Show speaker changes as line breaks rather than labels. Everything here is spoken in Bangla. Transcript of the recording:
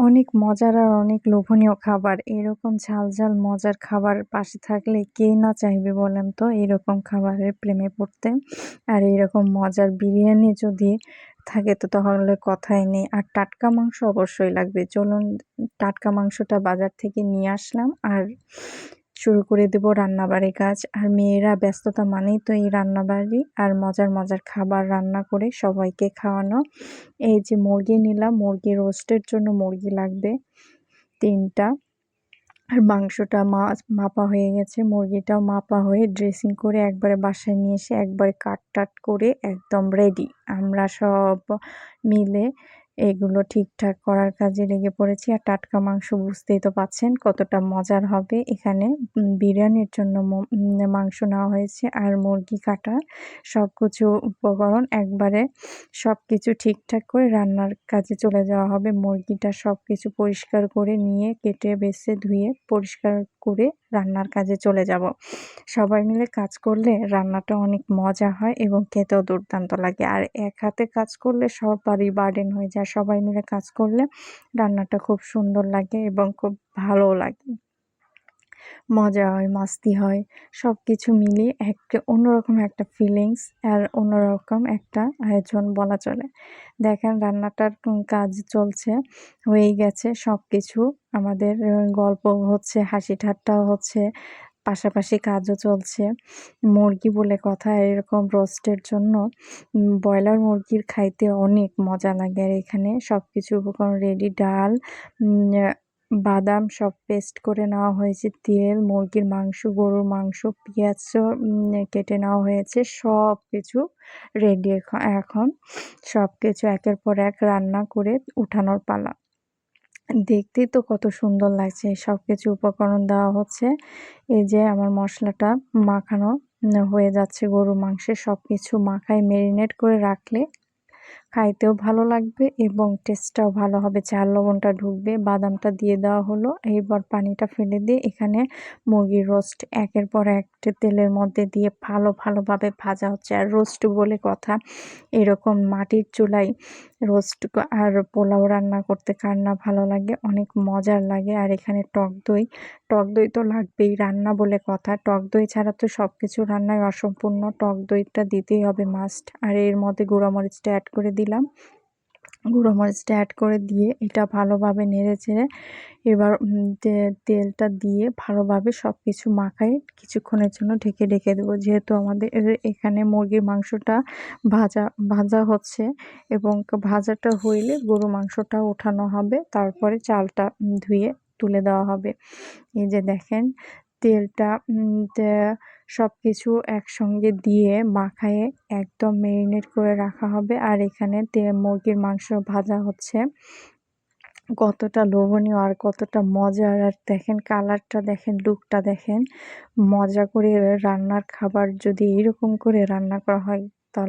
অনেক মজার আর অনেক লোভনীয় খাবার। এরকম ঝাল ঝাল মজার খাবার পাশে থাকলে কে না চাইবে বলেন তো? এরকম খাবারের প্রেমে পড়তে। আর এরকম মজার বিরিয়ানি যদি থাকে তো তাহলে কথাই নেই। আর টাটকা মাংস অবশ্যই লাগবে। চলুন, টাটকা মাংসটা বাজার থেকে নিয়ে আসলাম। আর শুরু করে দেব রান্নাবাড়ির কাজ। আর মেয়েরা ব্যস্ততা মানেই তো এই রান্নাবাড়ি আর মজার মজার খাবার রান্না করে সবাইকে খাওয়ানো। এই যে মুরগি নিলাম, মুরগি রোস্টের জন্য মুরগি লাগবে তিনটা। আর মাংসটা মাপা হয়ে গেছে। মুরগিটাও মাপা হয়ে ড্রেসিং করে একবারে বাসায় নিয়ে এসে একবারে কাট টাট করে একদম রেডি আমরা সব মিলে এগুলো ঠিকঠাক করার কাজে লেগে পড়েছি। আর টাটকা মাংস বুঝতেই তো পাচ্ছেন কতটা মজার হবে। এখানে বিরিয়ানির জন্য মাংস নেওয়া হয়েছে আর মুরগি কাটা সব কিছু উপকরণ একবারে সব কিছু ঠিকঠাক করে রান্নার কাজে চলে যাওয়া হবে। মুরগিটা সব কিছু পরিষ্কার করে নিয়ে কেটে, বেছে, ধুয়ে পরিষ্কার করে রান্নার কাজে চলে যাব। সবাই মিলে কাজ করলে রান্নাটা অনেক মজা হয় এবং খেতেও দুর্দান্ত লাগে। আর এক হাতে কাজ করলে সবারই বার্ডেন হয়ে যায়। সবাই মিলে কাজ করলে রান্নাটা খুব সুন্দর লাগে এবং খুব ভালোও লাগে। মজা হয়, মাস্তি হয়। সব কিছু মিলিয়ে একটা অন্যরকম একটা ফিলিংস আর অন্যরকম একটা আয়োজন বলা চলে। দেখেন রান্নাটার কাজ চলছে, হয়েই গেছে সব কিছু আমাদের গল্প হচ্ছে, হাসি ঠাট্টাও হচ্ছে, পাশাপাশি কাজও চলছে। মুরগি বলে কথা এরকম রোস্টের জন্য ব্রয়লার মুরগির খাইতে অনেক মজা লাগে। আর এখানে সব কিছু উপকরণ রেডি ডাল বাদাম সব পেস্ট করে নেওয়া হয়েছে, তেল, মুরগির মাংস, গরুর মাংস, পেঁয়াজ কেটে নেওয়া হয়েছে সব কিছু রেডি এখন সব কিছু একের পর এক রান্না করে উঠানোর পালা। দেখতেই তো কত সুন্দর লাগছে সব কিছু উপকরণ দেওয়া হচ্ছে, এই যে আমার মশলাটা মাখানো হয়ে যাচ্ছে গরু মাংসে সব কিছু মাখায় মেরিনেট করে রাখলে খাইতেও ভালো লাগবে এবং টেস্টটাও ভালো হবে। চাল লবণটা ঢুকবে, বাদামটা দিয়ে দেওয়া হলো। এইবার পানিটা ফেলে দিয়ে এখানে মুরগির রোস্ট একের পর এক তেলের মধ্যে দিয়ে ভালো ভালোভাবে ভাজা হচ্ছে। আর রোস্ট বলে কথা, এরকম মাটির চুলায় রোস্ট আর পোলাও রান্না করতে কার না ভালো লাগে, অনেক মজার লাগে। আর এখানে টক দই টক দই তো লাগবেই, রান্না বলে কথা। টক দই ছাড়া তো সব কিছু রান্নায় অসম্পূর্ণ। টক দইটা দিতেই হবে মাস্ট আর এর মধ্যে গুঁড়ামরিচটা অ্যাড করে দিলাম। গুঁড়ো মরিচটা অ্যাড করে দিয়ে এটা ভালোভাবে নেড়ে চেড়ে এবার তেলটা দিয়ে ভালোভাবে সব কিছু মাখাই কিছুক্ষণের জন্য ঢেকে ঢেকে দেবো। যেহেতু আমাদের এখানে মুরগির মাংসটা ভাজা ভাজা হচ্ছে এবং ভাজাটা হইলে গরু মাংসটা ওঠানো হবে। তারপরে চালটা ধুয়ে তুলে দেওয়া হবে। এই যে দেখেন তেলটা সব কিছু একসঙ্গে দিয়ে মাখায়ে একদম মেরিনেট করে রাখা হবে। আর এখানে মুরগির মাংস ভাজা হচ্ছে। কতটা লোভনীয় আর কতটা মজার। আর দেখেন কালারটা দেখেন লুকটা দেখেন মজা করে রান্নার খাবার যদি এরকম করে রান্না করা হয়, তাহলে